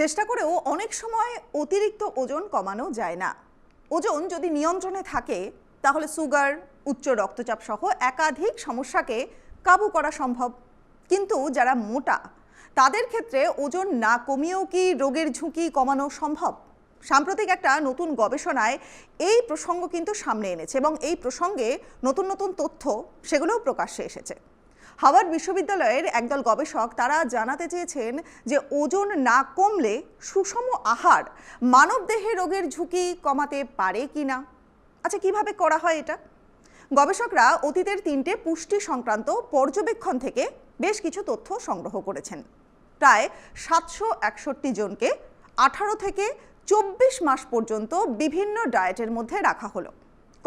চেষ্টা করেও অনেক সময় অতিরিক্ত ওজন কমানো যায় না। ওজন যদি নিয়ন্ত্রণে থাকে, তাহলে সুগার, উচ্চ রক্তচাপ সহ একাধিক সমস্যাকে কাবু করা সম্ভব। কিন্তু যারা মোটা, তাদের ক্ষেত্রে ওজন না কমিয়েও কি রোগের ঝুঁকি কমানো সম্ভব? সাম্প্রতিক একটা নতুন গবেষণায় এই প্রসঙ্গ কিন্তু সামনে এনেছে এবং এই প্রসঙ্গে নতুন নতুন তথ্য সেগুলোও প্রকাশ্যে এসেছে। হাওয়ার্ড বিশ্ববিদ্যালয়ের একদল গবেষক তারা জানাতে চেয়েছেন যে ওজন না কমলে সুষম আহার মানবদেহে রোগের ঝুঁকি কমাতে পারে কি না? আচ্ছা কীভাবে করা হয় এটা? গবেষকরা অতীতের তিনটে পুষ্টি সংক্রান্ত পর্যবেক্ষণ থেকে বেশ কিছু তথ্য সংগ্রহ করেছেন। প্রায় সাতশো একষট্টি জনকে আঠারো থেকে চব্বিশ মাস পর্যন্ত বিভিন্ন ডায়েটের মধ্যে রাখা হলো।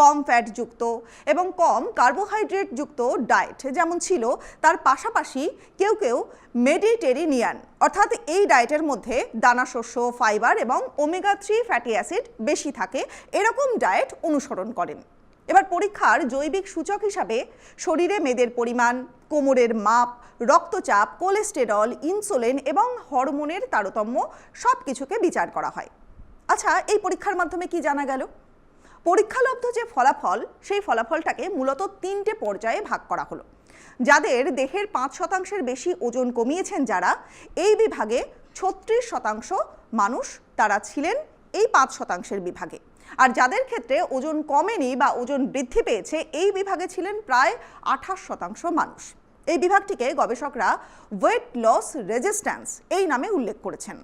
কম ফ্যাটযুক্ত এবং কম কার্বোহাইড্রেট যুক্ত ডায়েট যেমন ছিল, তার পাশাপাশি কেউ কেউ মেডিটেরিনিয়ান অর্থাৎ এই ডায়েটের মধ্যে দানাশস্য ফাইবার এবং ওমেগা থ্রি ফ্যাটি অ্যাসিড বেশি থাকে, এরকম ডায়েট অনুসরণ করেন। এবার পরীক্ষার জৈবিক সূচক হিসাবে শরীরে মেদের পরিমাণ, কোমরের মাপ, রক্তচাপ কোলেস্টেরল ইনসুলিন এবং হরমোনের তারতম্য সব কিছুকে বিচার করা হয়। আচ্ছা এই পরীক্ষার মাধ্যমে কি জানা গেল? পরীক্ষালব্ধ যে ফলাফল, সেই ফলাফলটাকে মূলত তিনটে পর্যায়ে ভাগ করা হলো। যাদের দেহের পাঁচ শতাংশের বেশি ওজন কমিয়েছেন যারা, এই বিভাগে ছত্রিশ শতাংশ মানুষ তারা ছিলেন এই পাঁচ শতাংশের বিভাগে। আর যাদের ক্ষেত্রে ওজন কমেনি বা ওজন বৃদ্ধি পেয়েছে, এই বিভাগে ছিলেন প্রায় আঠাশ শতাংশ মানুষ। এই বিভাগটিকে গবেষকরা ওয়েট লস রেজিস্ট্যান্স এই নামে উল্লেখ করেছেন।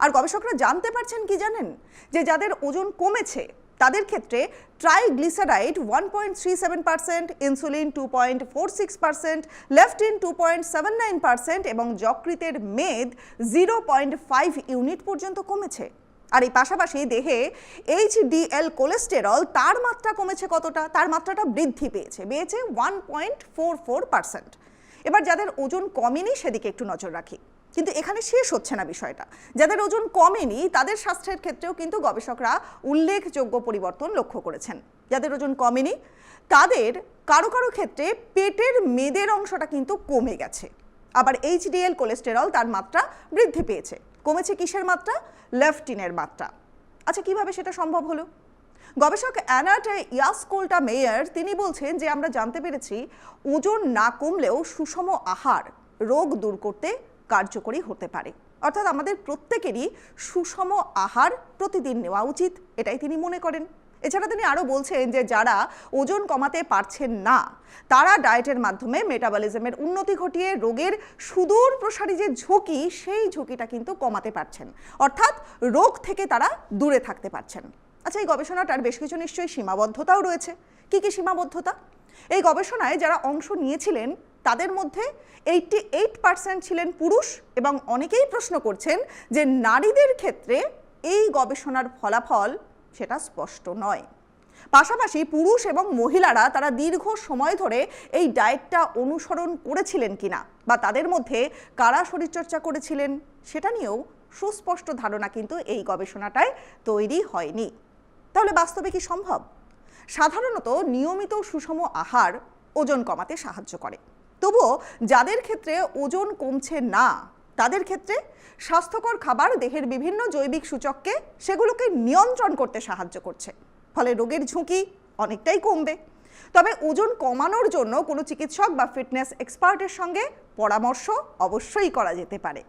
আর গবেষকরা জানতে পারছেন কি জানেন? যে যাদের ওজন কমেছে তাদের ক্ষেত্রে triglyceride one point three seven percent insulin two point four six percent leptin two point seven nine percent এবং যকৃতের মেদ জিরো পয়েন্ট ফাইভ ইউনিট পর্যন্ত কমেছে। আর এই পাশাপাশি দেহে এইচডিএল কোলেস্টেরল তার মাত্রা কমেছে কতটা? তার মাত্রাটা বৃদ্ধি পেয়েছে পেয়েছে one point four four percent এবার যাদের ওজন কমেনি সেদিকে একটু নজর রাখি। কিন্তু এখানে শেষ হচ্ছে না বিষয়টা। যাদের ওজন কমেনি, তাদের স্বাস্থ্যের ক্ষেত্রেও কিন্তু গবেষকরা উল্লেখযোগ্য পরিবর্তন লক্ষ্য করেছেন। যাদের ওজন কমেনি, তাদের কারও কারও ক্ষেত্রে পেটের মেদের অংশটা কিন্তু কমে গেছে। আবার এইচডিএল কোলেস্টেরল তার মাত্রা বৃদ্ধি পেয়েছে। কমেছে কিসের মাত্রা? লেফটিনের মাত্রা। আচ্ছা কীভাবে সেটা সম্ভব হলো? গবেষক অ্যানাট ইয়াসকোল্টা মেয়ার তিনি বলছেন যে, আমরা জানতে পেরেছি, ওজন না কমলেও সুষম আহার রোগ দূর করতে কার্যকরী হতে পারে। অর্থাৎ আমাদের প্রত্যেকেরই সুষম আহার প্রতিদিন নেওয়া উচিত, এটাই তিনি মনে করেন। এছাড়া তিনি আরও বলছেন যে যারা ওজন কমাতে পারছেন না, তারা ডায়েটের মাধ্যমে মেটাবলিজমের উন্নতি ঘটিয়ে রোগের সুদূর প্রসারী যে ঝুঁকি, সেই ঝুঁকিটা কিন্তু কমাতে পারছেন। অর্থাৎ রোগ থেকে তারা দূরে থাকতে পারছেন। আচ্ছা এই গবেষণাটার বেশ কিছু নিশ্চয়ই সীমাবদ্ধতাও রয়েছে। কি কি সীমাবদ্ধতা? এই গবেষণায় যারা অংশ নিয়েছিলেন তাদের মধ্যে এইটটি এইট পার্সেন্ট ছিলেন পুরুষ এবং অনেকেই প্রশ্ন করছেন যে নারীদের ক্ষেত্রে এই গবেষণার ফলাফল সেটা স্পষ্ট নয়। পাশাপাশি পুরুষ এবং মহিলারা তারা দীর্ঘ সময় ধরে এই ডায়েটটা অনুসরণ করেছিলেন কিনা বা তাদের মধ্যে কারা শরীরচর্চা করেছিলেন সেটা নিয়েও সুস্পষ্ট ধারণা কিন্তু এই গবেষণাটায় তৈরি হয়নি। তাহলে বাস্তবে কি সম্ভব? সাধারণত নিয়মিত সুষম আহার ওজন কমাতে সাহায্য করে। তবুও যাদের ক্ষেত্রে ওজন কমছে না, তাদের ক্ষেত্রে স্বাস্থ্যকর খাবার দেহের বিভিন্ন জৈবিক সূচককে সেগুলোকে নিয়ন্ত্রণ করতে সাহায্য করছে। ফলে রোগের ঝুঁকি অনেকটাই কমবে। তবে ওজন কমানোর জন্য কোনো চিকিৎসক বা ফিটনেস এক্সপার্টের সঙ্গে পরামর্শ অবশ্যই করা যেতে পারে।